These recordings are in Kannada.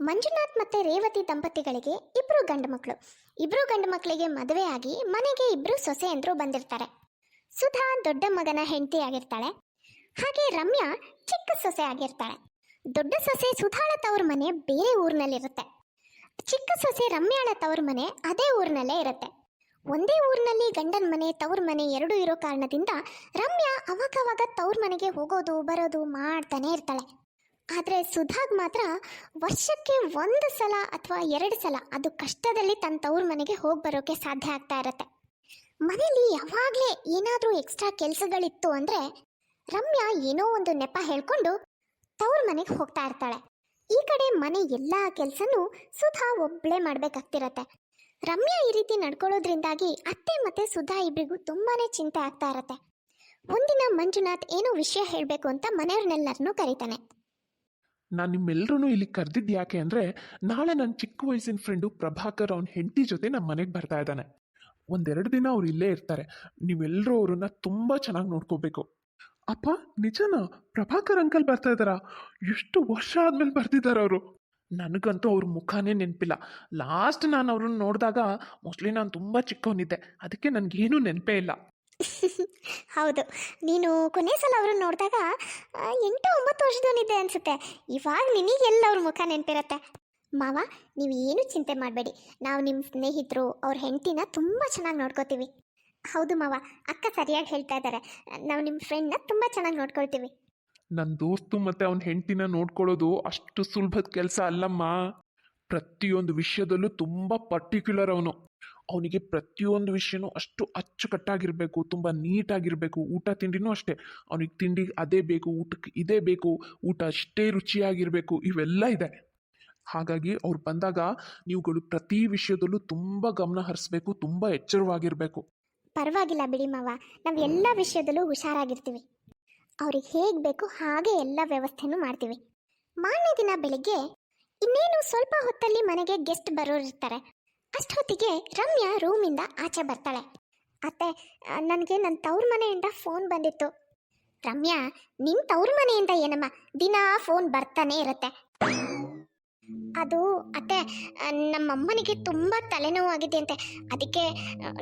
ಮಂಜುನಾಥ್ ಮತ್ತೆ ರೇವತಿ ದಂಪತಿಗಳಿಗೆ ಇಬ್ರು ಗಂಡು ಮಕ್ಕಳು ಇಬ್ರು ಗಂಡು ಮಕ್ಕಳಿಗೆ ಮದುವೆ ಆಗಿ ಮನೆಗೆ ಇಬ್ರು ಸೊಸೆಯಂದರು ಬಂದಿರ್ತಾರೆ. ಸುಧಾ ದೊಡ್ಡ ಮಗನ ಹೆಂಡತಿ ಆಗಿರ್ತಾಳೆ. ಹಾಗೆ ರಮ್ಯಾ ಚಿಕ್ಕ ಸೊಸೆ ಆಗಿರ್ತಾಳೆ. ದೊಡ್ಡ ಸೊಸೆ ಸುಧಾಳ ತವ್ರ ಮನೆ ಬೇರೆ ಊರಿನಲ್ಲಿರುತ್ತೆ. ಚಿಕ್ಕ ಸೊಸೆ ರಮ್ಯಾಳ ತವ್ರ ಮನೆ ಅದೇ ಊರಿನಲ್ಲೇ ಇರುತ್ತೆ. ಒಂದೇ ಊರಿನಲ್ಲಿ ಗಂಡನ ಮನೆ, ತವ್ರ ಮನೆ ಎರಡೂ ಇರೋ ಕಾರಣದಿಂದ ರಮ್ಯಾ ಅವಾಗವಾಗ ತವ್ರ ಮನೆಗೆ ಹೋಗೋದು, ಬರೋದು ಮಾಡ್ತಾನೆ ಇರ್ತಾಳೆ. ಆದರೆ ಸುಧಾಗ್ ಮಾತ್ರ ವರ್ಷಕ್ಕೆ ಒಂದು ಸಲ ಅಥವಾ ಎರಡು ಸಲ ಅದು ಕಷ್ಟದಲ್ಲಿ ತನ್ನ ತವ್ರ ಮನೆಗೆ ಹೋಗಿ ಬರೋಕೆ ಸಾಧ್ಯ ಆಗ್ತಾ ಇರತ್ತೆ. ಮನೇಲಿ ಯಾವಾಗಲೇ ಏನಾದರೂ ಎಕ್ಸ್ಟ್ರಾ ಕೆಲಸಗಳಿತ್ತು ಅಂದರೆ ರಮ್ಯಾ ಏನೋ ಒಂದು ನೆಪ ಹೇಳ್ಕೊಂಡು ತವ್ರ ಮನೆಗೆ ಹೋಗ್ತಾ ಇರ್ತಾಳೆ. ಈ ಕಡೆ ಮನೆ ಎಲ್ಲ ಕೆಲಸನೂ ಸುಧಾ ಒಬ್ಬಳೇ ಮಾಡಬೇಕಾಗ್ತಿರತ್ತೆ. ರಮ್ಯಾ ಈ ರೀತಿ ನಡ್ಕೊಳ್ಳೋದ್ರಿಂದಾಗಿ ಅತ್ತೆ ಮತ್ತೆ ಸುಧಾ ಇಬ್ರಿಗೂ ತುಂಬಾ ಚಿಂತೆ ಆಗ್ತಾ ಇರತ್ತೆ. ಒಂದಿನ ಮಂಜುನಾಥ್ ಏನೋ ವಿಷಯ ಹೇಳಬೇಕು ಅಂತ ಮನೆಯವ್ರನ್ನೆಲ್ಲರನ್ನೂ ಕರೀತಾನೆ. ನಾನು ನಿಮ್ಮೆಲ್ಲರೂ ಇಲ್ಲಿ ಕರೆದಿದ್ದು ಯಾಕೆ ಅಂದರೆ, ನಾಳೆ ನನ್ನ ಚಿಕ್ಕ ವಯಸ್ಸಿನ ಫ್ರೆಂಡು ಪ್ರಭಾಕರ್ ಅವನ ಹೆಂಡತಿ ಜೊತೆ ನಮ್ಮ ಮನೆಗೆ ಬರ್ತಾ ಇದ್ದಾನೆ. ಒಂದೆರಡು ದಿನ ಅವ್ರು ಇಲ್ಲೇ ಇರ್ತಾರೆ. ನೀವೆಲ್ಲರೂ ಅವ್ರನ್ನ ತುಂಬ ಚೆನ್ನಾಗಿ ನೋಡ್ಕೋಬೇಕು. ಅಪ್ಪ, ನಿಜನಾ? ಪ್ರಭಾಕರ್ ಅಂಕಲ್ ಬರ್ತಾ ಇದ್ದಾರಾ? ಎಷ್ಟು ವರ್ಷ ಆದ್ಮೇಲೆ ಬರ್ತಿದ್ದಾರೆ ಅವರು? ನನಗಂತೂ ಅವ್ರ ಮುಖಾನೇ ನೆನಪಿಲ್ಲ. ಲಾಸ್ಟ್ ನಾನು ಅವ್ರನ್ನ ನೋಡಿದಾಗ, ಮೋಸ್ಟ್ಲಿ ನಾನು ತುಂಬ ಚಿಕ್ಕವನಿದ್ದೆ. ಅದಕ್ಕೆ ನನಗೇನೂ ನೆನಪೇ ಇಲ್ಲ. ಹೌದು. ನೀನು ಕೊನೆ ಸಲ ಅವ್ರನ್ನ ನೋಡಿದಾಗ ಎಂಟು ಒಂಬತ್ತು ವರ್ಷದವನಿದ್ದೆ ಅನ್ಸುತ್ತೆ. ಇವಾಗ ನಿನಗೆಲ್ಲ ಅವ್ರ ಮುಖ ನೆನಪಿರತ್ತೆ. ಮಾವ, ನೀವು ಏನು ಚಿಂತೆ ಮಾಡಬೇಡಿ. ನಾವು ನಿಮ್ಮ ಸ್ನೇಹಿತರು, ಅವ್ರ ಹೆಂಡತಿನ ತುಂಬ ಚೆನ್ನಾಗಿ ನೋಡ್ಕೋತೀವಿ. ಹೌದು ಮಾವ, ಅಕ್ಕ ಸರಿಯಾಗಿ ಹೇಳ್ತಾ ಇದ್ದಾರೆ ನಾವು ನಿಮ್ಮ ಫ್ರೆಂಡ್ನ ತುಂಬ ಚೆನ್ನಾಗಿ ನೋಡ್ಕೊಳ್ತೀವಿ. ನನ್ನ ದೋಸ್ತು ಮತ್ತೆ ಅವನ ಹೆಂಡತಿನ ನೋಡ್ಕೊಳ್ಳೋದು ಅಷ್ಟು ಸುಲಭದ ಕೆಲಸ ಅಲ್ಲಮ್ಮ. ಪ್ರತಿಯೊಂದು ವಿಷಯದಲ್ಲೂ ತುಂಬ ಪರ್ಟಿಕ್ಯುಲರ್ ಅವನು. ಅವನಿಗೆ ಪ್ರತಿಯೊಂದು ವಿಷಯನೂ ಅಷ್ಟು ಅಚ್ಚುಕಟ್ಟಾಗಿರಬೇಕು, ತುಂಬ ನೀಟಾಗಿರಬೇಕು, ಊಟ ತಿಂಡಿನೂ ಅಷ್ಟೇ. ಅವನಿಗೆ ತಿಂಡಿ ಅದೇ ಬೇಕು, ಊಟಕ್ಕೆ ಇದೇ ಬೇಕು, ಊಟ ಅಷ್ಟೇ ರುಚಿಯಾಗಿರಬೇಕು, ಇವೆಲ್ಲ ಇದೆ. ಹಾಗಾಗಿ ಅವ್ರು ಬಂದಾಗ ನೀವುಗಳು ಪ್ರತಿ ವಿಷಯದಲ್ಲೂ ತುಂಬ ಗಮನ ಹರಿಸ್ಬೇಕು, ತುಂಬ ಎಚ್ಚರವಾಗಿರಬೇಕು. ಪರವಾಗಿಲ್ಲ ಬಿಡಿ ಮಾವ, ನಾವು ಎಲ್ಲ ವಿಷಯದಲ್ಲೂ ಹುಷಾರಾಗಿರ್ತೀವಿ. ಅವ್ರಿಗೆ ಹೇಗೆ ಬೇಕು ಹಾಗೆ ಎಲ್ಲ ವ್ಯವಸ್ಥೆನೂ ಮಾಡ್ತೀವಿ. ಮಾರನೇ ದಿನ ಬೆಳಿಗ್ಗೆ ಇನ್ನೇನು ಸ್ವಲ್ಪ ಹೊತ್ತಲ್ಲಿ ಮನೆಗೆ ಗೆಸ್ಟ್ ಬರೋರಿರ್ತಾರೆ. ಅಷ್ಟೊತ್ತಿಗೆ ರಮ್ಯಾ ರೂಮಿಂದ ಆಚೆ ಬರ್ತಾಳೆ. ಅತ್ತೆ, ನನಗೆ ನನ್ನ ತವ್ರ ಮನೆಯಿಂದ ಫೋನ್ ಬಂದಿತ್ತು. ರಮ್ಯಾ, ನಿನ್ ತವ್ರ ಮನೆಯಿಂದ ಏನಮ್ಮ? ದಿನಾ ಫೋನ್ ಬರ್ತಾನೆ ಇರುತ್ತೆ. ಅದು, ಅತ್ತೆ, ನಮ್ಮಮ್ಮನಿಗೆ ತುಂಬ ತಲೆನೋವಾಗಿದೆ ಅಂತೆ. ಅದಕ್ಕೆ,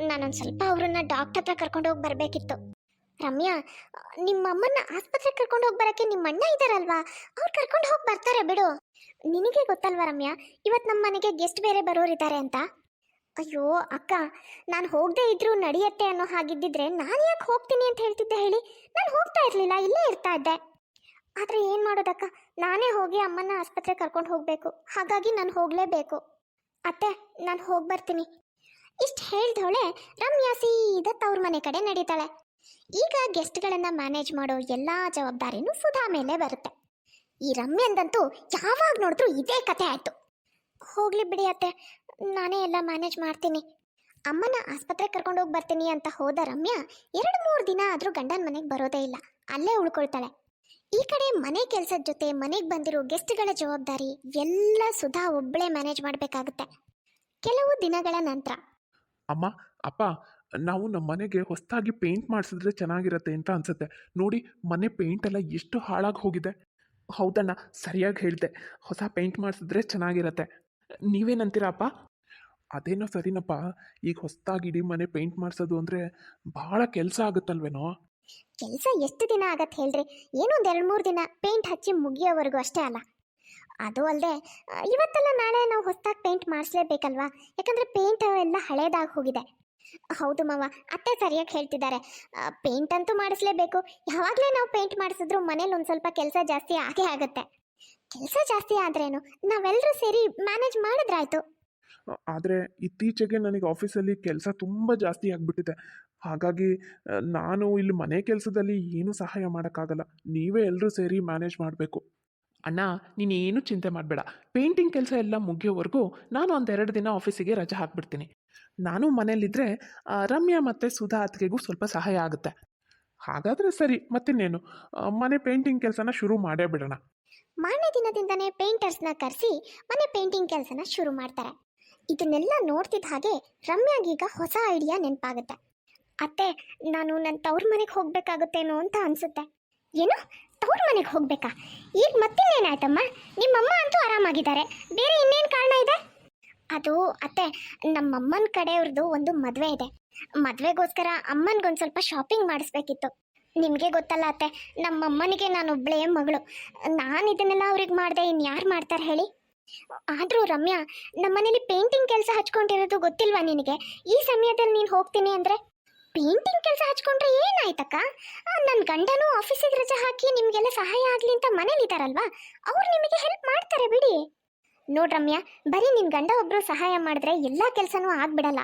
ನಾನೊಂದು ಸ್ವಲ್ಪ ಅವ್ರನ್ನ ಡಾಕ್ಟರ್ ಹತ್ರ ಕರ್ಕೊಂಡು ಹೋಗಿ ಬರಬೇಕಿತ್ತು. ರಮ್ಯಾ ನಿಮ್ಮ ಆಸ್ಪತ್ರೆ ಕರ್ಕೊಂಡು ಹೋಗಿ ಬರಕ್ಕೆ ನಿಮ್ಮ ಅಣ್ಣ ಇದ್ದಾರಲ್ವಾ ಅವ್ರು ಕರ್ಕೊಂಡು ಹೋಗಿ ಬರ್ತಾರೆ ಬಿಡು. ನಿನಗೆ ಗೊತ್ತಲ್ವಾ ರಮ್ಯಾ ಇವತ್ತು ನಮ್ಮ ಮನೆಗೆ ಗೆಸ್ಟ್ ಬೇರೆ ಬರೋರಿದ್ದಾರೆ ಅಂತ? ಅಯ್ಯೋ, ಅಕ್ಕ, ನಾನು ಹೋಗದೆ ಇದ್ರೂ ನಡೆಯತ್ತೆ ಅನ್ನೋ ಹಾಗಿದ್ದಿದ್ರೆ ನಾನು ಯಾಕೆ ಹೋಗ್ತೀನಿ ಅಂತ ಹೇಳ್ತಿದ್ದೆ ಹೇಳಿ? ನಾನು ಹೋಗ್ತಾ ಇರಲಿಲ್ಲ, ಇಲ್ಲೇ ಇರ್ತಾ ಇದ್ದೆ. ಆದರೆ ಏನು ಮಾಡೋದಕ್ಕ? ನಾನೇ ಹೋಗಿ ಅಮ್ಮನ ಆಸ್ಪತ್ರೆಗೆ ಕರ್ಕೊಂಡು ಹೋಗಬೇಕು. ಹಾಗಾಗಿ ನಾನು ಹೋಗಲೇಬೇಕು. ಅತ್ತೆ, ನಾನು ಹೋಗಿ ಬರ್ತೀನಿ. ಇಷ್ಟು ಹೇಳ್ದವಳೆ ರಮ್ಯಾ ಸೀದಾ ತವ್ರ ಮನೆ ಕಡೆ ನಡೀತಾಳೆ. ಈಗ ಗೆಸ್ಟ್ಗಳನ್ನು ಮ್ಯಾನೇಜ್ ಮಾಡೋ ಎಲ್ಲ ಜವಾಬ್ದಾರಿನೂ ಸುಧಾ ಮೇಲೆ ಬರುತ್ತೆ. ಈ ರಮ್ಯಂದಂತೂ ಯಾವಾಗ ನೋಡಿದ್ರೂ ಇದೇ ಕತೆ ಆಯಿತು. ಹೋಗ್ಲಿ ಬಿಡಿ ಅತ್ತೆ, ನಾನೇ ಎಲ್ಲ ಮ್ಯಾನೇಜ್ ಮಾಡ್ತೀನಿ. ಅಮ್ಮನ ಆಸ್ಪತ್ರೆಗೆ ಕರ್ಕೊಂಡು ಹೋಗಿ ಬರ್ತೀನಿ ಅಂತ ಹೋದ ರಮ್ಯಾ ಎರಡು ಮೂರು ದಿನ ಆದರೂ ಗಂಡನ ಮನೆಗೆ ಬರೋದೇ ಇಲ್ಲ. ಅಲ್ಲೇ ಉಳ್ಕೊಳ್ತಾಳೆ. ಈ ಕಡೆ ಮನೆ ಕೆಲಸದ ಜೊತೆ ಮನೆಗೆ ಬಂದಿರೋ ಗೆಸ್ಟ್ಗಳ ಜವಾಬ್ದಾರಿ ಎಲ್ಲ ಸುಧಾ ಒಬ್ಬಳೇ ಮ್ಯಾನೇಜ್ ಮಾಡಬೇಕಾಗುತ್ತೆ. ಕೆಲವು ದಿನಗಳ ನಂತರ. ಅಮ್ಮ, ಅಪ್ಪ ನಾವು ನಮ್ಮ ಮನೆಗೆ ಹೊಸದಾಗಿ ಪೇಂಟ್ ಮಾಡಿಸಿದ್ರೆ ಚೆನ್ನಾಗಿರತ್ತೆ ಅಂತ ಅನ್ಸುತ್ತೆ. ನೋಡಿ, ಮನೆ ಪೇಂಟ್ ಎಲ್ಲ ಎಷ್ಟು ಹಾಳಾಗಿ ಹೋಗಿದೆ. ಹೌದಣ್ಣ, ಸರಿಯಾಗಿ ಹೇಳಿದೆ. ಹೊಸ ಪೇಂಟ್ ಮಾಡಿಸಿದ್ರೆ ಚೆನ್ನಾಗಿರತ್ತೆ. ನೀವೇನಂತೀರಪ್ಪ? ಅದೇನೋ ಸರಿನಪ್ಪ. ಈಗ ಹೊಸದಾಗಿ ಇಡೀ ಮನೆ ಪೇಂಟ್ ಮಾಡಿಸೋದು ಅಂದರೆ ಭಾಳ ಕೆಲಸ ಆಗುತ್ತಲ್ವೇನೋ? ಕೆಲಸ ಎಷ್ಟು ದಿನ ಆಗತ್ತೆ ಹೇಳ್ರಿ? ಏನೋ ಒಂದು ಎರಡು ಮೂರು ದಿನ ಪೇಂಟ್ ಹಚ್ಚಿ ಮುಗಿಯೋವರೆಗೂ ಅಷ್ಟೇ ಅಲ್ಲ. ಅದು ಅಲ್ಲದೆ ಇವತ್ತೆಲ್ಲ ನಾಳೆ ನಾವು ಹೊಸದಾಗಿ ಪೇಂಟ್ ಮಾಡಿಸ್ಲೇಬೇಕಲ್ವಾ? ಯಾಕಂದರೆ ಪೇಂಟ್ ಎಲ್ಲ ಹಳೇದಾಗಿ ಹೋಗಿದೆ. ಹೌದು ಮಾವ, ಅತ್ತೆ ಸರಿಯಾಗಿ ಹೇಳ್ತಿದ್ದಾರೆ. ಪೇಂಟ್ ಅಂತೂ ಮಾಡಿಸ್ಲೇಬೇಕು. ಯಾವಾಗಲೇ ನಾವು ಪೇಂಟ್ ಮಾಡಿಸಿದ್ರು ಮನೇಲಿ ಒಂದು ಸ್ವಲ್ಪ ಕೆಲಸ ಜಾಸ್ತಿ ಆಗೇ ಆಗುತ್ತೆ. ಕೆಲಸ ಜಾಸ್ತಿ ಆದ್ರೇನು? ನಾವೆಲ್ಲರೂ ಸೇರಿ ಮ್ಯಾನೇಜ್ ಮಾಡಿದ್ರಾಯ್ತು. ಆದರೆ ಇತ್ತೀಚೆಗೆ ನನಗೆ ಆಫೀಸಲ್ಲಿ ಕೆಲಸ ತುಂಬ ಜಾಸ್ತಿ ಆಗಿಬಿಟ್ಟಿದೆ. ಹಾಗಾಗಿ ನಾನು ಇಲ್ಲಿ ಮನೆ ಕೆಲಸದಲ್ಲಿ ಏನೂ ಸಹಾಯ ಮಾಡೋಕ್ಕಾಗಲ್ಲ. ನೀವೇ ಎಲ್ಲರೂ ಸೇರಿ ಮ್ಯಾನೇಜ್ ಮಾಡಬೇಕು. ಅಣ್ಣ, ನೀನೇನು ಚಿಂತೆ ಮಾಡಬೇಡ. ಪೇಂಟಿಂಗ್ ಕೆಲಸ ಎಲ್ಲ ಮುಗಿಯೋವರೆಗೂ ನಾನು ಒಂದೆರಡು ದಿನ ಆಫೀಸಿಗೆ ರಜೆ ಹಾಕ್ಬಿಡ್ತೀನಿ. ನಾನು ಮನೇಲಿದ್ದರೆ ರಮ್ಯಾ ಮತ್ತು ಸುಧಾ ಅತ್ತಿಗೆಗೂ ಸ್ವಲ್ಪ ಸಹಾಯ ಆಗುತ್ತೆ. ಹಾಗಾದರೆ ಸರಿ, ಮತ್ತಿನ್ನೇನು? ಮನೆ ಪೇಂಟಿಂಗ್ ಕೆಲಸನ ಶುರು ಮಾಡೇ ಬಿಡೋಣ. ಮಾರನೇ ದಿನದಿಂದನೇ ಪೇಂಟರ್ಸ್ನ ಕರೆಸಿ ಮನೆ ಪೇಂಟಿಂಗ್ ಕೆಲಸನ ಶುರು ಮಾಡ್ತಾರೆ. ಇದನ್ನೆಲ್ಲ ನೋಡ್ತಿದ್ದ ಹಾಗೆ ರಮ್ಯಾಗೀಗ ಹೊಸ ಐಡಿಯಾ ನೆನಪಾಗುತ್ತೆ. ಅತ್ತೆ, ನಾನು ನನ್ನ ತವ್ರ ಮನೆಗೆ ಹೋಗ್ಬೇಕಾಗುತ್ತೇನೋ ಅಂತ ಅನ್ಸುತ್ತೆ. ಏನು? ತವ್ರ ಮನೆಗೆ ಹೋಗ್ಬೇಕಾ? ಈಗ ಮತ್ತಿನ್ನೇನಾಯ್ತಮ್ಮ? ನಿಮ್ಮಮ್ಮ ಅಂತೂ ಆರಾಮಾಗಿದ್ದಾರೆ. ಬೇರೆ ಇನ್ನೇನು ಕಾರಣ ಇದೆ? ಅದು ಅತ್ತೆ, ನಮ್ಮಮ್ಮನ ಕಡೆಯವ್ರದ್ದು ಒಂದು ಮದುವೆ ಇದೆ. ಮದುವೆಗೋಸ್ಕರ ಅಮ್ಮನಿಗೊಂದು ಸ್ವಲ್ಪ ಶಾಪಿಂಗ್ ಮಾಡಿಸ್ಬೇಕಿತ್ತು. ನಿಮಗೆ ಗೊತ್ತಲ್ಲ ಅತ್ತೆ, ನಮ್ಮಮ್ಮನಿಗೆ ಒಬ್ಬಳೇ ಮಗಳು. ನಾನು ಇದನ್ನೆಲ್ಲ ಅವ್ರಿಗೆ ಮಾಡಿದೆ ಇನ್ಯಾರು ಮಾಡ್ತಾರೆ ಹೇಳಿ? ಆದರೂ ರಮ್ಯಾ, ನಮ್ಮನೇಲಿ ಪೇಂಟಿಂಗ್ ಕೆಲಸ ಹಚ್ಕೊಂಡಿರೋದು ಗೊತ್ತಿಲ್ವಾ ನಿನಗೆ? ಈ ಸಮಯದಲ್ಲಿ ನೀನು ಹೋಗ್ತೀನಿ ಅಂದರೆ? ಪೇಂಟಿಂಗ್ ಕೆಲಸ ಹಚ್ಕೊಂಡ್ರೆ ಏನಾಯ್ತಕ್ಕ? ನನ್ನ ಗಂಡನೂ ಆಫೀಸಿಗೆ ರಜೆ ಹಾಕಿ ನಿಮಗೆಲ್ಲ ಸಹಾಯ ಆಗಲಿ ಅಂತ ಮನೇಲಿದ್ದಾರಲ್ವಾ ಅವ್ರು ನಿಮಗೆ ಹೆಲ್ಪ್ ಮಾಡ್ತಾರೆ ಬಿಡಿ. ನೋಡ್ ರಮ್ಯಾ, ಬರೀ ನಿನ್ ಗಂಡ ಒಬ್ರು ಸಹಾಯ ಮಾಡಿದ್ರೆ ಎಲ್ಲಾ ಕೆಲಸನೂ ಆಗ್ಬಿಡಲ್ಲ.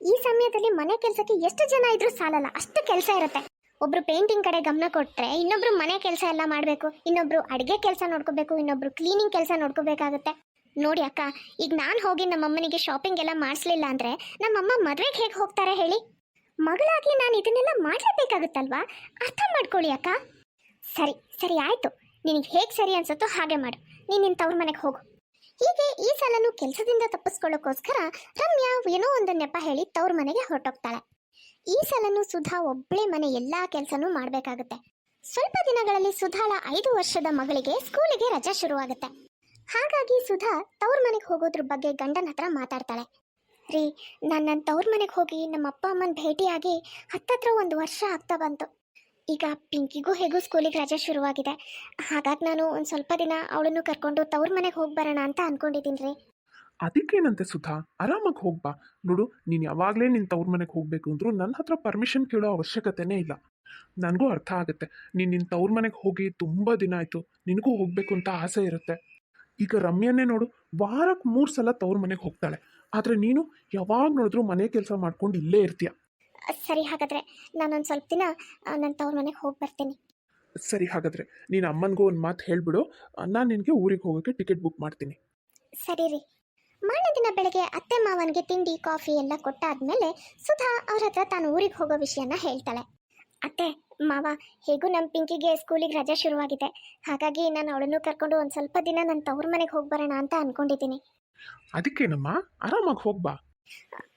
ಈ ಸಮಯದಲ್ಲಿ ಮನೆ ಕೆಲಸಕ್ಕೆ ಎಷ್ಟು ಜನ ಇದ್ರೂ ಸಾಲಲ್ಲ, ಅಷ್ಟು ಕೆಲಸ ಇರುತ್ತೆ. ಒಬ್ರು ಪೇಂಟಿಂಗ್ ಕಡೆ ಗಮನ ಕೊಟ್ರೆ ಇನ್ನೊಬ್ರು ಮನೆ ಕೆಲಸ ಎಲ್ಲ ಮಾಡಬೇಕು, ಇನ್ನೊಬ್ರು ಅಡುಗೆ ಕೆಲಸ ನೋಡ್ಕೋಬೇಕು, ಇನ್ನೊಬ್ರು ಕ್ಲೀನಿಂಗ್ ಕೆಲಸ ನೋಡ್ಕೋಬೇಕಾಗುತ್ತೆ. ನೋಡಿ ಅಕ್ಕ, ಈಗ ನಾನು ಹೋಗಿ ನಮ್ಮಮ್ಮನಿಗೆ ಶಾಪಿಂಗ್ ಎಲ್ಲ ಮಾಡಿಸ್ಲಿಲ್ಲ ಅಂದ್ರೆ ನಮ್ಮಮ್ಮ ಮದ್ವೆಗೆ ಹೇಗೆ ಹೋಗ್ತಾರೆ ಹೇಳಿ? ಮಗಳಾಗಿ ನಾನು ಇದನ್ನೆಲ್ಲ ಮಾಡಲೇಬೇಕಾಗುತ್ತಲ್ವಾ? ಅರ್ಥ ಮಾಡ್ಕೊಳ್ಳಿ ಅಕ್ಕ. ಸರಿ ಸರಿ ಆಯ್ತು. ನಿನಗೆ ಹೇಗೆ ಸರಿ ಅನ್ಸುತ್ತೋ ಹಾಗೆ ಮಾಡು. ನೀನು ನಿನ್ನ ತವ್ರ ಮನೆಗೆ ಹೋಗು. ಹೀಗೆ ಈ ಸಲನು ಕೆಲಸದಿಂದ ತಪ್ಪಿಸ್ಕೊಳ್ಳೋಕ್ಕೋಸ್ಕರ ರಮ್ಯಾ ಏನೋ ಒಂದು ನೆಪ ಹೇಳಿ ತವ್ರ ಮನೆಗೆ ಹೊರಟೋಗ್ತಾಳೆ. ಈ ಸಲನು ಸುಧಾ ಒಬ್ಬಳೇ ಮನೆ ಎಲ್ಲಾ ಕೆಲಸನೂ ಮಾಡಬೇಕಾಗುತ್ತೆ. ಸ್ವಲ್ಪ ದಿನಗಳಲ್ಲಿ ಸುಧಾಳ ಐದು ವರ್ಷದ ಮಗಳಿಗೆ ಸ್ಕೂಲಿಗೆ ರಜಾ ಶುರುವಾಗುತ್ತೆ. ಹಾಗಾಗಿ ಸುಧಾ ತವ್ರ ಮನೆಗೆ ಹೋಗೋದ್ರ ಬಗ್ಗೆ ಗಂಡನ ಹತ್ರ ಮಾತಾಡ್ತಾಳೆ. ರೀ, ನಾನು ನನ್ನ ತವ್ರ ಮನೆಗೆ ಹೋಗಿ ನಮ್ಮ ಅಪ್ಪ ಅಮ್ಮನ ಭೇಟಿಯಾಗಿ ಹತ್ತತ್ರ ಒಂದು ವರ್ಷ ಆಗ್ತಾ ಬಂತು. ಈಗ ಪಿಂಕಿಗೂ ಹೇಗೂ ಸ್ಕೂಲಿಗೆ ರಜೆ ಶುರುವಾಗಿದೆ. ಹಾಗಾಗಿ ನಾನು ಒಂದು ಸ್ವಲ್ಪ ದಿನ ಅವಳನ್ನು ಕರ್ಕೊಂಡು ತವ್ರ ಮನೆಗೆ ಹೋಗಿ ಬರೋಣ ಅಂತ ಅನ್ಕೊಂಡಿದ್ದೀನಿ ರೀ. ಅದಕ್ಕೇನಂತೆ ಸುಧಾ? ಆರಾಮಾಗಿ ಹೋಗ್ಬಾ ನೋಡು, ನೀನು ಯಾವಾಗಲೇ ನಿನ್ನ ತವ್ರ ಮನೆಗೆ ಹೋಗಬೇಕು ಅಂದರೂ ನನ್ನ ಹತ್ರ ಪರ್ಮಿಷನ್ ಕೇಳೋ ಅವಶ್ಯಕತೆನೇ ಇಲ್ಲ. ನನಗೂ ಅರ್ಥ ಆಗುತ್ತೆ. ನೀನು ನಿನ್ನ ತವ್ರ ಮನೆಗೆ ಹೋಗಿ ತುಂಬ ದಿನ ಆಯಿತು. ನಿನಗೂ ಹೋಗಬೇಕು ಅಂತ ಆಸೆ ಇರುತ್ತೆ. ಈಗ ರಮ್ಯನೇ ನೋಡು ವಾರಕ್ಕೆ ಮೂರು ಸಲ ತವ್ರ ಮನೆಗೆ ಹೋಗ್ತಾಳೆ. ಆದರೆ ನೀನು ಯಾವಾಗ ನೋಡಿದ್ರೂ ಮನೆ ಕೆಲಸ ಮಾಡ್ಕೊಂಡು ಇಲ್ಲೇ ಇರ್ತೀಯ. ಸರಿ ಹಾಗಾದರೆ ನಾನೊಂದು ಸ್ವಲ್ಪ ದಿನ ನನ್ನ ತವ್ರ ಮನೆಗೆ ಹೋಗಿ ಬರ್ತೀನಿ. ಸರಿ ಹಾಗಾದ್ರೆ ನೀನು ಅಮ್ಮನಿಗೂ ಒಂದು ಮಾತು ಹೇಳಿಬಿಡು. ನಾನು ನಿನಗೆ ಊರಿಗೆ ಹೋಗೋಕ್ಕೆ ಟಿಕೆಟ್ ಬುಕ್ ಮಾಡ್ತೀನಿ. ಸರಿ ರೀ. ಮಾರನೇ ದಿನ ಬೆಳಗ್ಗೆ ಅತ್ತೆ ಮಾವನಿಗೆ ತಿಂಡಿ ಕಾಫಿ ಎಲ್ಲ ಕೊಟ್ಟಾದ್ಮೇಲೆ ಸುಧಾ ಅವ್ರ ಹತ್ರ ತಾನು ಊರಿಗೆ ಹೋಗೋ ವಿಷಯನ ಹೇಳ್ತಾಳೆ. ಅತ್ತೆ ಮಾವ ಹೇಗೂ ನಮ್ಮ ಪಿಂಕಿಗೆ ಸ್ಕೂಲಿಗೆ ರಜೆ ಶುರುವಾಗಿದೆ. ಹಾಗಾಗಿ ನಾನು ಅವಳನ್ನು ಕರ್ಕೊಂಡು ಒಂದು ಸ್ವಲ್ಪ ದಿನ ನನ್ನ ತವ್ರ ಮನೆಗೆ ಹೋಗಿ ಬರೋಣ ಅಂತ ಅನ್ಕೊಂಡಿದ್ದೀನಿ. ಅದಕ್ಕೇನಮ್ಮ ಆರಾಮಾಗಿ ಹೋಗ್ಬಾ.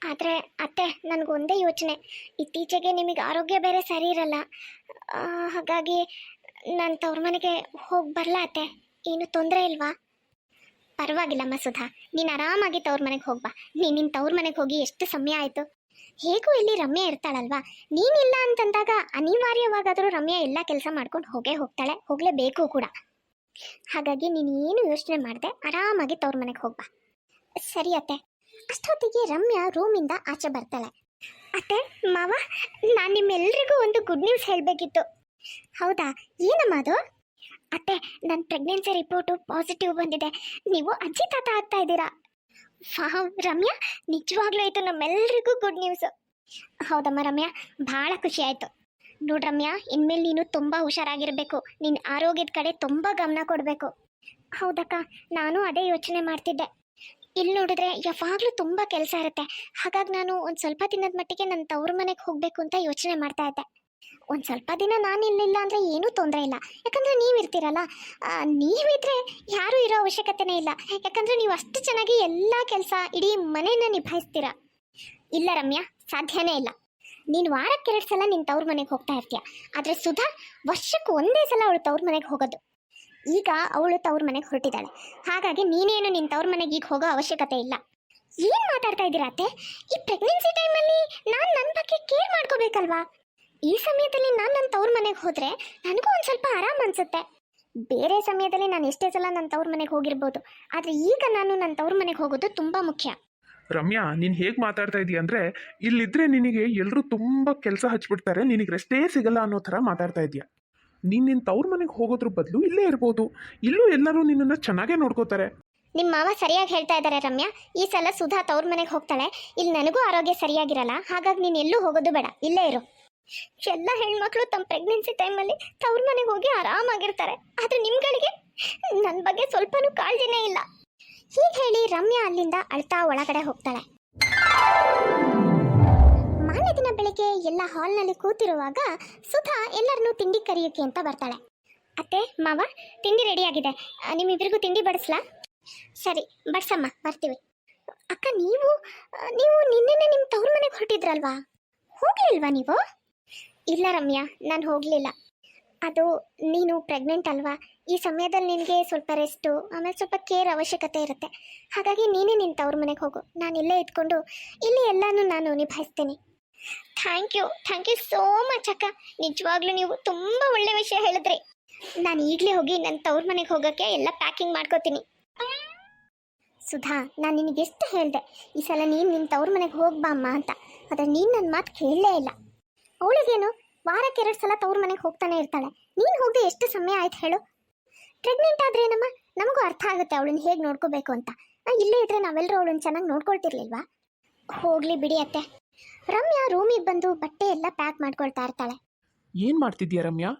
ಆದ್ರೆ ಅತ್ತೆ ನನಗೊಂದೇ ಯೋಚನೆ. ಇತ್ತೀಚೆಗೆ ನಿಮಗೆ ಆರೋಗ್ಯ ಬೇರೆ ಸರಿ ಇರಲ್ಲ. ಹಾಗಾಗಿ ನಾನು ತವ್ರ ಮನೆಗೆ ಹೋಗಿ ಬರಲ ಅತ್ತೆ. ಏನು ತೊಂದರೆ ಇಲ್ವಾ? ಪರವಾಗಿಲ್ಲಮ್ಮ ಸುಧಾ. ನೀನು ಆರಾಮಾಗಿ ತವ್ರ ಮನೆಗೆ ಹೋಗ್ಬಾ. ನೀನು ನಿನ್ನ ತವ್ರ ಮನೆಗೆ ಹೋಗಿ ಎಷ್ಟು ಸಮಯ ಆಯಿತು? ಹೇಗೂ ಇಲ್ಲಿ ರಮ್ಯ ಇರ್ತಾಳಲ್ವಾ? ನೀನಿಲ್ಲ ಅಂತಂದಾಗ ಅನಿವಾರ್ಯವಾಗಾದರೂ ರಮ್ಯ ಎಲ್ಲ ಕೆಲಸ ಮಾಡ್ಕೊಂಡು ಹೋಗೇ ಹೋಗ್ತಾಳೆ. ಹೋಗಲೇಬೇಕು ಕೂಡ. ಹಾಗಾಗಿ ನೀನು ಏನು ಯೋಚನೆ ಮಾಡದೆ, ಆರಾಮಾಗಿ ತವ್ರ ಮನೆಗೆ ಹೋಗ್ಬಾ. ಸರಿ ಅತ್ತೆ. ಅಷ್ಟೊತ್ತಿಗೆ ರಮ್ಯಾ ರೂಮಿಂದ ಆಚೆ ಬರ್ತಾಳೆ. ಅತ್ತೆ, ಮಾವ, ನಾನು ನಿಮ್ಮೆಲ್ರಿಗೂ ಒಂದು ಗುಡ್ ನ್ಯೂಸ್ ಹೇಳಬೇಕಿತ್ತು. ಹೌದಾ? ಏನಮ್ಮ ಅದು? ಅತ್ತೆ ನನ್ನ ಪ್ರೆಗ್ನೆನ್ಸಿ ರಿಪೋರ್ಟು ಪಾಸಿಟಿವ್ ಬಂದಿದೆ. ನೀವು ಅಜ್ಜಿ ತಾತ ಆಗ್ತಾ ಇದ್ದೀರಾ. ವಾವ್, ರಮ್ಯಾ, ನಿಜವಾಗ್ಲೂ ಇದು ನಮ್ಮೆಲ್ರಿಗೂ ಗುಡ್ ನ್ಯೂಸ್ ಹೌದಮ್ಮ ರಮ್ಯಾ, ಭಾಳ ಖುಷಿ ಆಯಿತು. ನೋಡಿ ರಮ್ಯಾ, ಇನ್ಮೇಲೆ ನೀನು ತುಂಬ ಹುಷಾರಾಗಿರಬೇಕು. ನಿನ್ನ ಆರೋಗ್ಯದ ಕಡೆ ತುಂಬ ಗಮನ ಕೊಡಬೇಕು. ಹೌದಕ್ಕ, ನಾನು ಅದೇ ಯೋಚನೆ ಮಾಡ್ತಿದ್ದೆ. ಇಲ್ಲಿ ನೋಡಿದ್ರೆ ಯಾವಾಗಲೂ ತುಂಬ ಕೆಲಸ ಇರುತ್ತೆ. ಹಾಗಾಗಿ ನಾನು ಒಂದು ಸ್ವಲ್ಪ ದಿನದ ಮಟ್ಟಿಗೆ ನನ್ನ ತವ್ರ ಮನೆಗೆ ಹೋಗಬೇಕು ಅಂತ ಯೋಚನೆ ಮಾಡ್ತಾ ಇದ್ದೆ. ಒಂದು ಸ್ವಲ್ಪ ದಿನ ನಾನು ಇಲ್ಲಿಲ್ಲ ಅಂದರೆ ಏನೂ ತೊಂದರೆ ಇಲ್ಲ. ಯಾಕಂದರೆ ನೀವು ಇರ್ತೀರಲ್ಲ ನೀವಿದ್ರೆ ಯಾರೂ ಇರೋ ಅವಶ್ಯಕತೆನೇ ಇಲ್ಲ. ಯಾಕಂದರೆ ನೀವು ಅಷ್ಟು ಚೆನ್ನಾಗಿ ಎಲ್ಲ ಕೆಲಸ ಇಡೀ ಮನೆಯನ್ನ ನಿಭಾಯಿಸ್ತೀರ? ಇಲ್ಲ ರಮ್ಯಾ, ಸಾಧ್ಯನೇ ಇಲ್ಲ. ನೀನು ವಾರಕ್ಕೆ ಎರಡು ಸಲ ನಿನ್ನ ತವ್ರ ಮನೆಗೆ ಹೋಗ್ತಾ ಇರ್ತೀಯ. ಆದರೆ ಸುಧಾ ವರ್ಷಕ್ಕೆ ಒಂದೇ ಸಲ ಅವಳು ತವ್ರ ಮನೆಗೆ ಹೋಗೋದು. ಈಗ ಅವಳು ತವ್ರ ಮನೆಗೆ ಹೊರಟಿದ್ದಾಳೆ. ಹಾಗಾಗಿ ನೀನೇನು ನಿನ್ನ ತವ್ರ ಮನೆಗೆ ಈಗ ಹೋಗೋ ಅವಶ್ಯಕತೆ ಇಲ್ಲ. ಏನು ಮಾತಾಡ್ತಾ ಇದ್ದೀರಾ ಅತ್ತೆ? ಈ ಪ್ರೆಗ್ನೆನ್ಸಿ ಟೈಮಲ್ಲಿ ನಾನು ನನ್ನ ಬಗ್ಗೆ ಕೇರ್ ಮಾಡ್ಕೋಬೇಕಲ್ವಾ? ಈ ಸಮಯದಲ್ಲಿ ನಾನು ನನ್ನ ತವ್ರ ಮನೆಗೆ ಹೋದರೆ ನನಗೂ ಒಂದು ಸ್ವಲ್ಪ ಆರಾಮ್ ಅನಿಸುತ್ತೆ. ಬೇರೆ ಸಮಯದಲ್ಲಿ ನಾನು ಎಷ್ಟೇ ಸಲ ನನ್ನ ತವ್ರ ಮನೆಗೆ ಹೋಗಿರ್ಬೋದು, ಆದರೆ ಈಗ ನಾನು ನನ್ನ ತವ್ರ ಮನೆಗೆ ಹೋಗೋದು ತುಂಬ ಮುಖ್ಯ. ರಮ್ಯಾ, ನೀನು ಹೇಗೆ ಮಾತಾಡ್ತಾ ಇದೀಯ ಅಂದರೆ, ಇಲ್ಲಿದ್ರೆ ನಿನಗೆ ಎಲ್ಲರೂ ತುಂಬ ಕೆಲಸ ಹಚ್ಬಿಡ್ತಾರೆ, ನಿನಗೆ ರೆಸ್ಟೇ ಸಿಗಲ್ಲ ಅನ್ನೋ ಥರ ಮಾತಾಡ್ತಾ ಇದೀಯ. ನಿನ್ನ ತವ್ರ ಮನೆಗೆ ಹೋಗೋದ್ರ ಬದಲು ಇಲ್ಲೇ ಇರ್ಬೋದು. ಇಲ್ಲೂ ಎಲ್ಲರೂ ನಿನ್ನನ್ನು ಚೆನ್ನಾಗೇ ನೋಡ್ಕೋತಾರೆ. ನಿಮ್ಮ ಮಾವ ಸರಿಯಾಗಿ ಹೇಳ್ತಾ ಇದ್ದಾರೆ ರಮ್ಯಾ. ಈ ಸಲ ಸುಧಾ ತವ್ರ ಮನೆಗೆ ಹೋಗ್ತಾಳೆ. ಇಲ್ಲಿ ನನಗೂ ಆರೋಗ್ಯ ಸರಿಯಾಗಿರಲ್ಲ. ಹಾಗಾಗಿ ನೀನು ಎಲ್ಲೂ ಹೋಗೋದು ಬೇಡ. ಇಲ್ಲೇ ಇರು. ಎಲ್ಲ ಹೆಣ್ಮಕ್ಳು ತಮ್ಮ ಪ್ರೆಗ್ನೆನ್ಸಿ ಟೈಮಲ್ಲಿ ತವ್ರ ಮನೆಗೆ ಹೋಗಿ ಆರಾಮಾಗಿರ್ತಾರೆ. ಆದರೆ ನಿಮ್ಗಳಿಗೆ? ನನ್ನ ಬಗ್ಗೆ ಸ್ವಲ್ಪನೂ ಕಾಳಜಿನೇ ಇಲ್ಲ. ಹೀಗೆ ಹೇಳಿ ರಮ್ಯಾ ಅಲ್ಲಿಂದ ಅಳ್ತಾ ಒಳಗಡೆ ಹೋಗ್ತಾಳೆ. ದಿನ ಬೆಳಿಗ್ಗೆ ಎಲ್ಲ ಹಾಲ್ನಲ್ಲಿ ಕೂತಿರುವಾಗ ಸುಧಾ ಎಲ್ಲರನ್ನೂ ತಿಂಡಿ ಕರೆಯೋಕೆ ಅಂತ ಬರ್ತಾಳೆ. ಅತ್ತೆ, ಮಾವ, ತಿಂಡಿ ರೆಡಿಯಾಗಿದೆ ನಿಮ್ಮಿಬ್ಬರಿಗೂ ತಿಂಡಿ ಬಡಿಸ್ಲಾ? ಸರಿ, ಬಡ್ಸಮ್ಮ, ಬರ್ತೀವಿ. ಅಕ್ಕ, ನೀವು ನೀವು ನಿನ್ನೆ ನಿಮ್ಮ ತವ್ರ ಮನೆಗೆ ಹೊರಟಿದ್ರಲ್ವಾ? ಹೋಗ್ಲಿಲ್ವಾ ನೀವು? ಇಲ್ಲ ರಮ್ಯಾ, ನಾನು ಹೋಗಲಿಲ್ಲ. ಅದು ನೀನು ಪ್ರೆಗ್ನೆಂಟ್ ಅಲ್ವಾ? ಈ ಸಮಯದಲ್ಲಿ ನಿನಗೆ ಸ್ವಲ್ಪ ರೆಸ್ಟು ಆಮೇಲೆ ಸ್ವಲ್ಪ ಕೇರ್ ಅವಶ್ಯಕತೆ ಇರುತ್ತೆ. ಹಾಗಾಗಿ ನೀನೇ ನಿನ್ನ ತವ್ರ ಮನೆಗೆ ಹೋಗು. ನಾನು ಇಲ್ಲೇ ಇದ್ಕೊಂಡು ಇಲ್ಲಿ ಎಲ್ಲನೂ ನಾನು ನಿಭಾಯಿಸ್ತೀನಿ. Thank you thank you so much ಅಕ್ಕ. ನಿಜವಾಗ್ಲೂ ನೀವು ತುಂಬ ಒಳ್ಳೆ ವಿಷಯ ಹೇಳಿದ್ರಿ. ನಾನು ಈಗಲೇ ಹೋಗಿ ನನ್ನ ತವ್ರ ಮನೆಗೆ ಹೋಗೋಕ್ಕೆ ಎಲ್ಲ ಪ್ಯಾಕಿಂಗ್ ಮಾಡ್ಕೋತೀನಿ. ಸುಧಾ, ನಾನು ನಿನಗೆ ಎಷ್ಟು ಹೇಳಿದೆ? ಈ ಸಲ ನೀನು ನಿನ್ನ ತವ್ರ ಮನೆಗೆ ಹೋಗ್ಬಾ ಅಮ್ಮ ಅಂತ. ಆದರೆ ನೀನು ನನ್ನ ಮಾತು ಕೇಳಲೇ ಇಲ್ಲ. ಅವಳಿಗೇನು? ವಾರಕ್ಕೆ ಎರಡು ಸಲ ತವ್ರ ಮನೆಗೆ ಹೋಗ್ತಾನೆ ಇರ್ತಾಳೆ. ನೀನು ಹೋಗದೆ ಎಷ್ಟು ಸಮಯ ಆಯ್ತು ಹೇಳು? ಪ್ರೆಗ್ನೆಂಟ್ ಆದರೆ ಏನಮ್ಮ ನಮಗೂ ಅರ್ಥ ಆಗುತ್ತೆ ಅವಳನ್ನ ಹೇಗೆ ನೋಡ್ಕೋಬೇಕು ಅಂತ. ಇಲ್ಲೇ ಇದ್ರೆ ನಾವೆಲ್ಲರೂ ಅವಳನ್ನ ಚೆನ್ನಾಗಿ ನೋಡ್ಕೊಳ್ತಿರ್ಲಿಲ್ವಾ? ಹೋಗಲಿ ಬಿಡಿ ಅತ್ತೆ. ರಮ್ಯಾ ರೂಮಿಗೆ ಬಂದು ಬಟ್ಟೆ ಎಲ್ಲ ಪ್ಯಾಕ್ ಮಾಡ್ಕೊಳ್ತಾ ಇರ್ತಾಳೆ. ಏನು ಮಾಡ್ತಿದ್ಯಾ ರಮ್ಯಾ?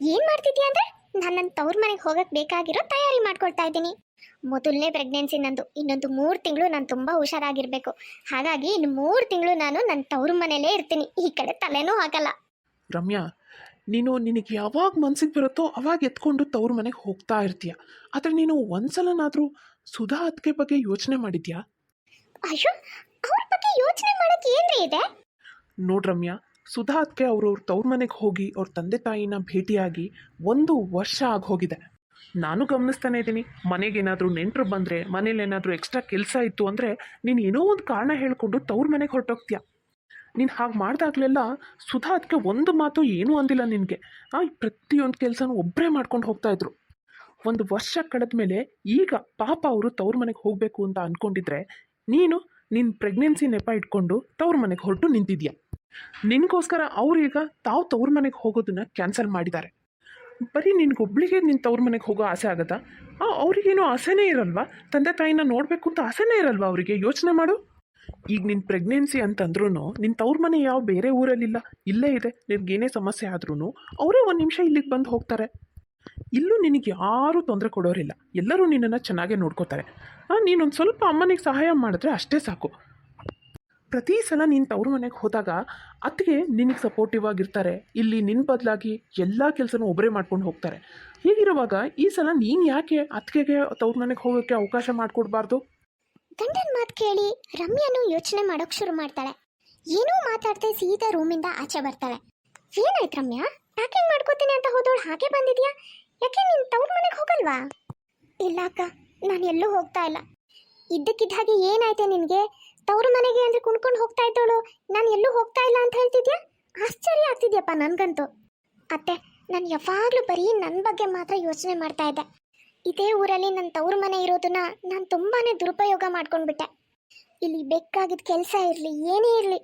ಏನ್ ಮಾಡ್ತಿದ್ಯಾ ಅಂದ್ರೆ ನಾನು ನನ್ನ ತವ್ರ ಮನೆಗೆ ಹೋಗಕ್ ಬೇಕಾಗಿರೋ ತಯಾರಿ ಮಾಡ್ಕೊಳ್ತಾ ಇದ್ದೀನಿ. ಮೊದಲನೇ ಪ್ರೆಗ್ನೆನ್ಸಿ ನಂದು. ಇನ್ನೊಂದು ಮೂರು ತಿಂಗಳು ನಾನು ತುಂಬಾ ಹುಷಾರಾಗಿರ್ಬೇಕು. ಹಾಗಾಗಿ ಇನ್ನು ಮೂರು ತಿಂಗಳು ನಾನು ನನ್ನ ತವ್ರ ಮನೇಲೇ ಇರ್ತೀನಿ. ಈ ಕಡೆ ತಲೆನೂ ಹಾಕಲ್ಲ. ರಮ್ಯಾ ನೀನು ನಿನಗೆ ಯಾವಾಗ ಮನ್ಸಿಗೆ ಬರುತ್ತೋ ಅವಾಗ ಎತ್ಕೊಂಡು ತವ್ರ ಮನೆಗೆ ಹೋಗ್ತಾ ಇರ್ತೀಯ. ಆದರೆ ನೀನು ಒಂದ್ಸಲನಾದರೂ ಸುಧಾ ಅದಕ್ಕೆ ಬಗ್ಗೆ ಯೋಚನೆ ಮಾಡಿದ್ಯಾ? ಅಯ್ಯೋ ಅವ್ರ ಬಗ್ಗೆ ಯೋಚನೆ ಮಾಡಕ್ ಏನ್ರಿ ಇದೆ? ನೋಡ್ ರಮ್ಯಾ ಸುಧಾ ಅದಕ್ಕೆ ಅವರು ಅವ್ರ ತವ್ರ ಮನೆಗೆ ಹೋಗಿ ಅವ್ರ ತಂದೆ ತಾಯಿನ ಭೇಟಿಯಾಗಿ ಒಂದು ವರ್ಷ ಆಗಿ ಹೋಗಿದೆ. ನಾನು ಗಮನಿಸ್ತಾನೆ ಇದ್ದೀನಿ ಮನೆಗೇನಾದರೂ ನೆಂಟರು ಬಂದರೆ, ಮನೇಲಿ ಏನಾದರೂ ಎಕ್ಸ್ಟ್ರಾ ಕೆಲಸ ಇತ್ತು ಅಂದರೆ ನೀನು ಏನೋ ಒಂದು ಕಾರಣ ಹೇಳಿಕೊಂಡು ತವ್ರ ಮನೆಗೆ ಹೊರಟೋಗ್ತೀಯ? ನೀನು ಹಾಗೆ ಮಾಡಿದಾಗಲೆಲ್ಲ ಸುಧಾ ಅದಕ್ಕೆ ಒಂದು ಮಾತು ಏನೂ ಅಂದಿಲ್ಲ ನಿನಗೆ. ಆ ಪ್ರತಿಯೊಂದು ಕೆಲಸನೂ ಒಬ್ಬರೇ ಮಾಡ್ಕೊಂಡು ಹೋಗ್ತಾಯಿದ್ರು ಒಂದು ವರ್ಷ ಕಳೆದ ಮೇಲೆ ಈಗ ಪಾಪ ಅವರು ತವ್ರ ಮನೆಗೆ ಹೋಗಬೇಕು ಅಂತ ಅಂದ್ಕೊಂಡಿದ್ರೆ ನೀನು ನಿನ್ನ ಪ್ರೆಗ್ನೆನ್ಸಿ ನೆಪ ಇಟ್ಕೊಂಡು ತವ್ರ ಮನೆಗೆ ಹೊರಟು ನಿಂತಿದ್ಯಾ? ನಿನಗೋಸ್ಕರ ಅವ್ರೀಗ ತಾವು ತವ್ರ ಮನೆಗೆ ಹೋಗೋದನ್ನ ಕ್ಯಾನ್ಸಲ್ ಮಾಡಿದ್ದಾರೆ ಬರೀ ನಿನಗೊಬ್ಳಿಗೆ ನಿನ್ನ ತವ್ರ ಮನೆಗೆ ಹೋಗೋ ಆಸೆ ಆಗುತ್ತಾ? ಅವ್ರಿಗೇನು ಆಸೆನೇ ಇರಲ್ವಾ? ತಂದೆ ತಾಯಿನ ನೋಡಬೇಕು ಅಂತ ಆಸೆನೇ ಇರಲ್ವಾ ಅವರಿಗೆ? ಯೋಚನೆ ಮಾಡು. ಈಗ ನಿನ್ನ ಪ್ರೆಗ್ನೆನ್ಸಿ ಅಂತಂದ್ರೂ ನಿನ್ನ ತವ್ರ ಮನೆ ಯಾವ ಬೇರೆ ಊರಲ್ಲಿಲ್ಲ, ಇಲ್ಲೇ ಇದೆ, ನಿನಗೇನೇ ಸಮಸ್ಯೆ ಆದ್ರೂ ಅವರೇ ಒಂದು ನಿಮಿಷ ಇಲ್ಲಿಗೆ ಬಂದು ಹೋಗ್ತಾರೆ. ಇಲ್ಲೂ ನಿನಗೆ ಯಾರೂ ತೊಂದರೆ ಕೊಡೋರಿಲ್ಲ. ಎಲ್ಲರೂ ನಿನ್ನನ್ನು ಚೆನ್ನಾಗೇ ನೋಡ್ಕೋತಾರೆ. ನೀನೊಂದು ಸ್ವಲ್ಪ ಅಮ್ಮನಿಗೆ ಸಹಾಯ ಮಾಡಿದ್ರೆ ಅಷ್ಟೇ ಸಾಕು. ಪ್ರತಿ ಸಲ ನೀನು ತವ್ರ ಮನೆಗೆ ಹೋದಾಗ ಅತ್ತಿಗೆ ನಿನಗೆ ಸಪೋರ್ಟಿವ್ ಆಗಿರ್ತಾರೆ. ಇಲ್ಲಿ ನಿನ್ನ ಬದಲಾಗಿ ಎಲ್ಲ ಕೆಲಸನೂ ಒಬ್ಬರೇ ಮಾಡ್ಕೊಂಡು ಹೋಗ್ತಾರೆ. ಹೀಗಿರುವಾಗ ಈ ಸಲ ನೀನು ಯಾಕೆ ಅತ್ತಿಗೆಗೆ ತವ್ರ ಮನೆಗೆ ಹೋಗೋಕ್ಕೆ ಅವಕಾಶ ಮಾಡಿಕೊಡ್ಬಾರ್ದು? ಗಂಡನ ಮಾತು ಕೇಳಿ ರಮ್ಯಾನು ಯೋಚನೆ ಮಾಡೋಕೆ ಶುರು ಮಾಡ್ತಾಳೆ. ಏನೂ ಮಾತಾಡ್ದೆ ಸೀದಾ ರೂಮಿಂದ ಆಚೆ ಬರ್ತಾಳೆ. ಏನಾಯ್ತು ರಮ್ಯಾ? ಪ್ಯಾಕಿಂಗ್ ಮಾಡ್ಕೋತೀನಿ ಅಂತ ಹೋದವಳು ಹಾಗೆ ಬಂದಿದ್ಯಾ? ಯಾಕೆ ನೀನು ತವ್ರ ಮನೆಗೆ ಹೋಗಲ್ವಾ? ಇಲ್ಲ ಅಕ್ಕ. ನಾನು ಎಲ್ಲೂ ಹೋಗ್ತಾ ಇಲ್ಲ. ಇದ್ದಕ್ಕಿದ್ದ ಹಾಗೆ ಏನಾಯ್ತೆ ನಿನಗೆ? ತವರು ಮನೆಗೆ ಅಂದ್ರೆ ಕುಣ್ಕೊಂಡು ಹೋಗ್ತಾ ಇದ್ದವಳು, ನಾನು ಎಲ್ಲೂ ಹೋಗ್ತಾ ಇಲ್ಲ ಅಂತ ಹೇಳ್ತಿದ್ಯಾ? ಆಶ್ಚರ್ಯ ಆಗ್ತಿದ್ಯಪ್ಪ ನನಗಂತೂ. ಅತ್ತೆ, ನಾನು ಯಾವಾಗಲೂ ಬರೀ ನನ್ನ ಬಗ್ಗೆ ಮಾತ್ರ ಯೋಚನೆ ಮಾಡ್ತಾ ಇದ್ದೆ. ಇದೇ ಊರಲ್ಲಿ ನನ್ನ ತವ್ರ ಮನೆ ಇರೋದನ್ನ ನಾನು ತುಂಬಾನೇ ದುರುಪಯೋಗ ಮಾಡ್ಕೊಂಡ್ಬಿಟ್ಟೆ. ಇಲ್ಲಿ ಬೇಕಾಗಿದ್ದ ಕೆಲಸ ಇರಲಿ, ಏನೇ ಇರಲಿ,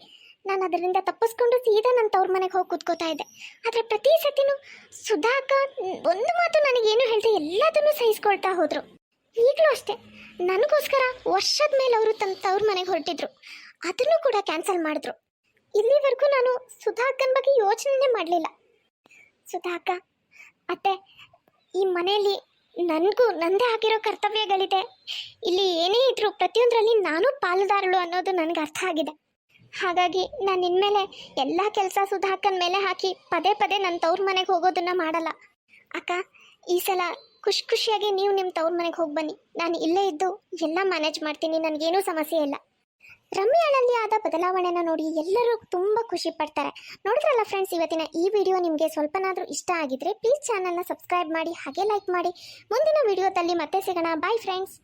ನಾನು ಅದರಿಂದ ತಪ್ಪಿಸ್ಕೊಂಡು ಸೀದಾ ನನ್ನ ತವ್ರ ಮನೆಗೆ ಹೋಗಿ ಕೂತ್ಕೋತಾ ಇದ್ದೆ. ಆದರೆ ಪ್ರತಿ ಸತಿನೂ ಸುಧಾಕ ಒಂದು ಮಾತು ನನಗೇನು ಹೇಳ್ದೆ ಎಲ್ಲದನ್ನೂ ಸಹಿಸ್ಕೊಳ್ತಾ ಹೋದ್ರು. ಈಗಲೂ ಅಷ್ಟೇ. ನನಗೋಸ್ಕರ ವರ್ಷದ ಮೇಲೆ ಅವರು ತನ್ನ ತವ್ರ ಮನೆಗೆ ಹೊರಟಿದ್ರು. ಅದನ್ನು ಕೂಡ ಕ್ಯಾನ್ಸಲ್ ಮಾಡಿದ್ರು. ಇಲ್ಲಿವರೆಗೂ ನಾನು ಸುಧಾಕನ ಬಗ್ಗೆ ಯೋಚನೆ ಮಾಡಲಿಲ್ಲ. ಸುಧಾಕ ಅತ್ತೆ ಈ ಮನೆಯಲ್ಲಿ ನನಗೂ ನಂದೇ ಆಗಿರೋ ಕರ್ತವ್ಯಗಳಿದೆ. ಇಲ್ಲಿ ಏನೇ ಇದ್ರೂ ಪ್ರತಿಯೊಂದರಲ್ಲಿ ನಾನು ಪಾಲುದಾರಳು ಅನ್ನೋದು ನನಗೆ ಅರ್ಥ ಆಗಿದೆ. ಹಾಗಾಗಿ ನಾನು ಇನ್ಮೇಲೆ ಎಲ್ಲ ಕೆಲಸ ಸುಧಾಕನ್ ಮೇಲೆ ಹಾಕಿ ಪದೇ ಪದೇ ನನ್ನ ತವ್ರ ಮನೆಗೆ ಹೋಗೋದನ್ನ ಮಾಡಲ್ಲ. ಅಕ್ಕ ಈ ಸಲ ಖುಷಿ ಖುಷಿಯಾಗಿ ನೀವು ನಿಮ್ಮ ತವ್ರ ಮನೆಗೆ ಹೋಗಿ ಬನ್ನಿ. ನಾನು ಇಲ್ಲೇ ಇದ್ದು ಎಲ್ಲ ಮ್ಯಾನೇಜ್ ಮಾಡ್ತೀನಿ, ನನಗೇನೂ ಸಮಸ್ಯೆ ಇಲ್ಲ. ರಮ್ಯಾಳಲ್ಲಿ ಆದ ಬದಲಾವಣೆನ ನೋಡಿ ಎಲ್ಲರೂ ತುಂಬ ಖುಷಿ ಪಡ್ತಾರೆ. ನೋಡಿದ್ರಲ್ಲ ಫ್ರೆಂಡ್ಸ್ ಇವತ್ತಿನ ಈ ವಿಡಿಯೋ ನಿಮಗೆ ಸ್ವಲ್ಪನಾದರೂ ಇಷ್ಟ ಆಗಿದ್ರೆ ಪ್ಲೀಸ್ ಚಾನಲ್ನ ಸಬ್ಸ್ಕ್ರೈಬ್ ಮಾಡಿ, ಹಾಗೆ ಲೈಕ್ ಮಾಡಿ. ಮುಂದಿನ ವಿಡಿಯೋದಲ್ಲಿ ಮತ್ತೆ ಸಿಗೋಣ. Bye friends